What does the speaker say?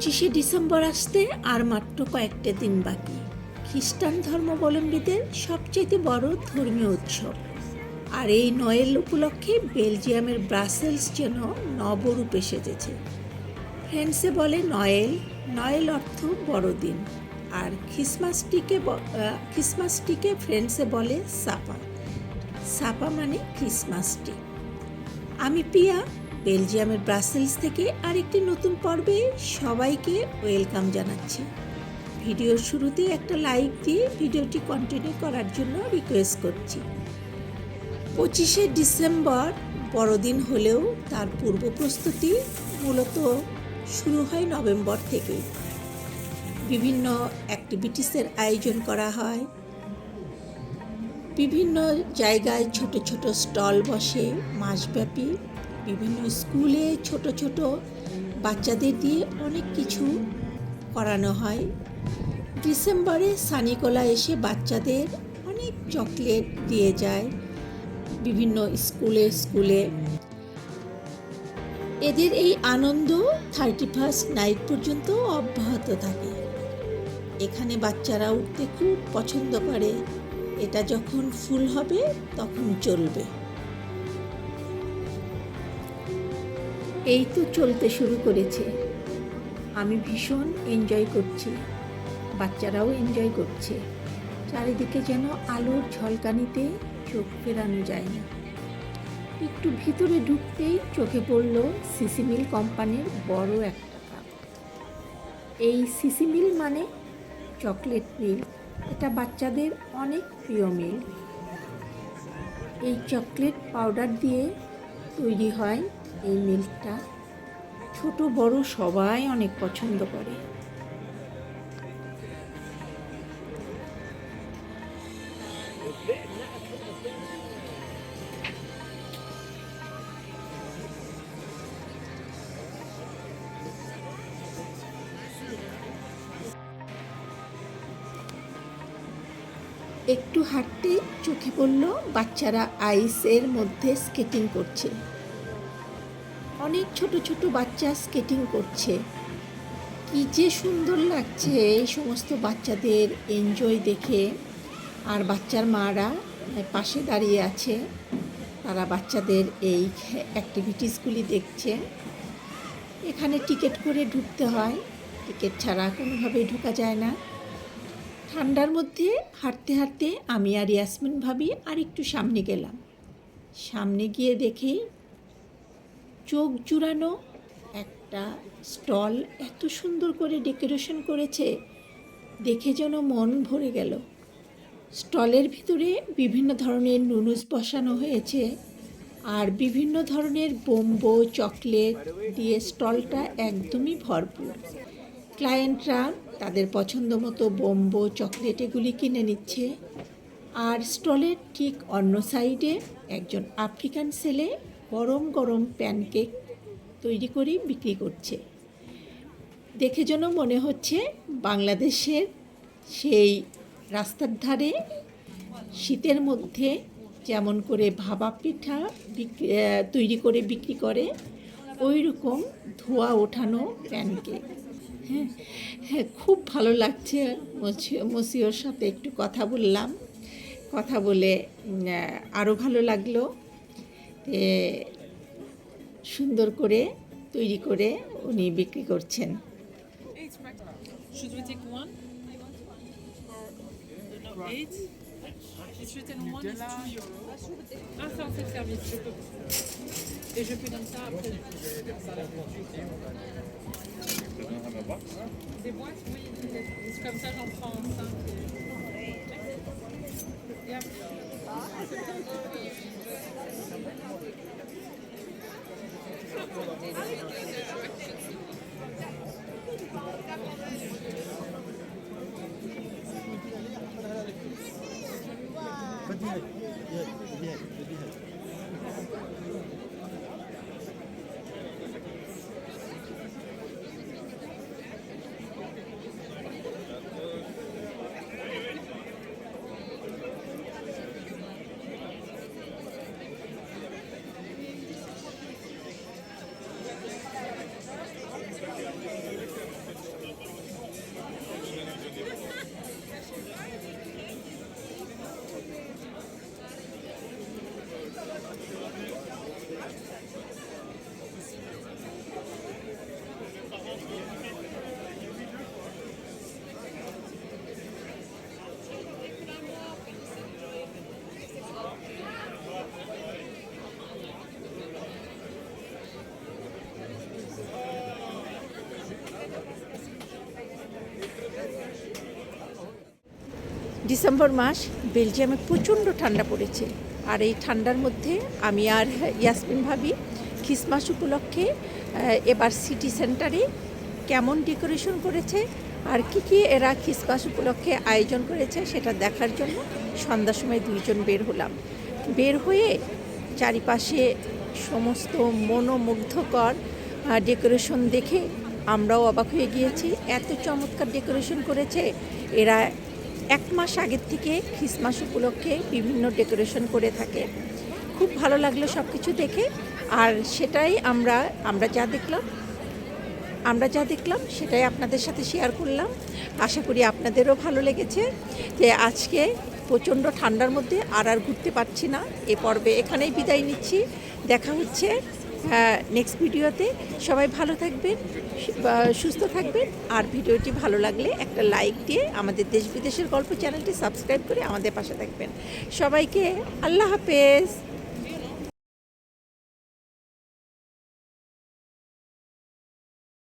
পঁচিশে ডিসেম্বর আসতে আর মাত্র কয়েকটা দিন বাকি। খ্রিস্টান ধর্মাবলম্বীদের সবচেয়ে বড় ধর্মীয় উৎসব। আর এই নয়েল উপলক্ষে বেলজিয়ামের ব্রাসেলস যেন নবরূপে সেজেছে। ফ্রেন্সে বলে নয়েল নয়েল অর্থ বড়দিন আর খ্রিসমাসটিকে খ্রিসমাসটিকে ফ্রেন্সে বলে সাপা। সাপা মানে খ্রিসমাসটি। আমি পিয়া বেলজিয়ামের ব্রাসেলস থেকে আরেকটি নতুন পর্বে সবাইকে ওয়েলকাম জানাচ্ছি। ভিডিওর শুরুতে একটা লাইক দিয়ে ভিডিওটি কন্টিনিউ করার জন্য রিকোয়েস্ট করছি। পঁচিশে ডিসেম্বর বড়দিন হলেও তার পূর্ব প্রস্তুতি মূলত শুরু হয় নভেম্বর থেকে। বিভিন্ন অ্যাক্টিভিটিসের আয়োজন করা হয়। বিভিন্ন জায়গায় ছোট ছোট স্টল বসে মাসব্যাপী বিভিন্ন স্কুলে ছোট ছোট বাচ্চাদের দিয়ে অনেক কিছু করানো হয়। ডিসেম্বরে সানিকোলা এসে বাচ্চাদের অনেক চকলেট দিয়ে যায় বিভিন্ন স্কুলে স্কুলে। এদের এই আনন্দ থার্টি ফার্স্ট নাইট পর্যন্ত অব্যাহত থাকে। এখানে বাচ্চারা উঠতে খুব পছন্দ করে। এটা যখন ফুল হবে তখন চলবে। এই তো চলতে শুরু করেছে। আমি ভীষণ এনজয় করছি। বাচ্চারাও এনজয় করছে। চারিদিকে যেন আলোর ঝলকানিতে চোখ ফেরানো যায় না। একটু ভিতরে ঢুকতেই চোখে পড়ল সিসিমিল কোম্পানির বড় একটা কাপ। এই সিসিমিল মানে চকলেট মিল। এটা বাচ্চাদের অনেক প্রিয় মিল। এই চকলেট পাউডার দিয়ে তৈরি হয় এই মিল্কটা ছোট, বড় সবাই অনেক পছন্দ করে। একটু হাঁটতে চোখে পড়ল বাচ্চারা আইসের মধ্যে স্কেটিং করছে। অনেক ছোট ছোট বাচ্চা স্কেটিং করছে। কি যে সুন্দর লাগছে এই সমস্ত বাচ্চাদের এনজয় দেখে। আর বাচ্চার মারা পাশে দাঁড়িয়ে আছে। তারা বাচ্চাদের এই অ্যাক্টিভিটিসগুলি দেখছে। এখানে টিকিট করে ঢুকতে হয়। টিকিট ছাড়া কোনোভাবেই ঢোকা যায় না। ঠান্ডার মধ্যে হাঁটতে হাঁটতে আমি আর ইয়াসমিন ভাবি আর একটু সামনে গেলাম। সামনে গিয়ে দেখি চোখ জুড়ানো, একটা স্টল এত সুন্দর করে ডেকোরেশন করেছে, দেখে যেন মন ভরে গেল। স্টলের ভিতরে বিভিন্ন ধরনের নুডলস বসানো হয়েছে আর বিভিন্ন ধরনের বোম্বো, চকলেট দিয়ে স্টলটা একদমই ভরপুর। ক্লায়েন্টরা তাদের পছন্দ মতো বোম্বো, চকলেট এগুলি কিনে নিচ্ছে। আর স্টলের ঠিক অন্য সাইডে একজন আফ্রিকান ছেলে গরম গরম প্যানকেক তৈরি করে, বিক্রি করছে। দেখে যেন মনে হচ্ছে বাংলাদেশের সেই রাস্তার ধারে শীতের মধ্যে যেমন করে ভাবা পিঠা তৈরি করে বিক্রি করে ওই রকম ধোয়া ওঠানো প্যানকেক। হ্যাঁ হ্যাঁ খুব ভালো লাগছে। মসি- মসিওর সাথে একটু কথা বললাম। কথা বলে আরও ভালো লাগল। সুন্দর করে তৈরি করে উনি বিক্রি করছেন। Yeah. Yes, yes, yes, yes. December মাস বেলজিয়ামে প্রচণ্ড ঠান্ডা পড়েছে। আর এই ঠান্ডার মধ্যে আমি আর ইয়াসমিন ভাবি খ্রিসমাস উপলক্ষে এবার সিটি সেন্টারে কেমন ডেকোরেশন করেছে আর কি কি এরা খ্রিসমাস উপলক্ষে আয়োজন করেছে সেটা দেখার জন্য সন্ধ্যার সময় দুইজন বের হলাম। বের হয়ে চারিপাশে সমস্ত মনোমুগ্ধকর ডেকোরেশন দেখে আমরাও অবাক হয়ে গিয়েছি। এত চমৎকার ডেকোরেশন করেছে। এরা এক মাস আগের থেকে খ্রিসমাস উপলক্ষে বিভিন্ন ডেকোরেশন করে থাকে। খুব ভালো লাগল সব কিছু দেখে। আর সেটাই আমরা আমরা যা দেখলাম, আমরা যা দেখলাম সেটাই আপনাদের সাথে শেয়ার করলাম। আশা করি আপনাদেরও ভালো লেগেছে যে আজকে প্রচণ্ড ঠান্ডার মধ্যে আর আর ঘুরতে পারছি না। এ পর্বে এখানেই বিদায় নিচ্ছি। দেখা হচ্ছে নেক্সট ভিডিওতে সবাই ভালো থাকবেন সুস্থ থাকবেন। আর ভিডিওটি ভালো লাগলে একটা লাইক দিয়ে আমাদের দেশ বিদেশের গল্প চ্যানেলটি সাবস্ক্রাইব করে আমাদের পাশে থাকবেন। সবাইকে আল্লাহ হাফেজ।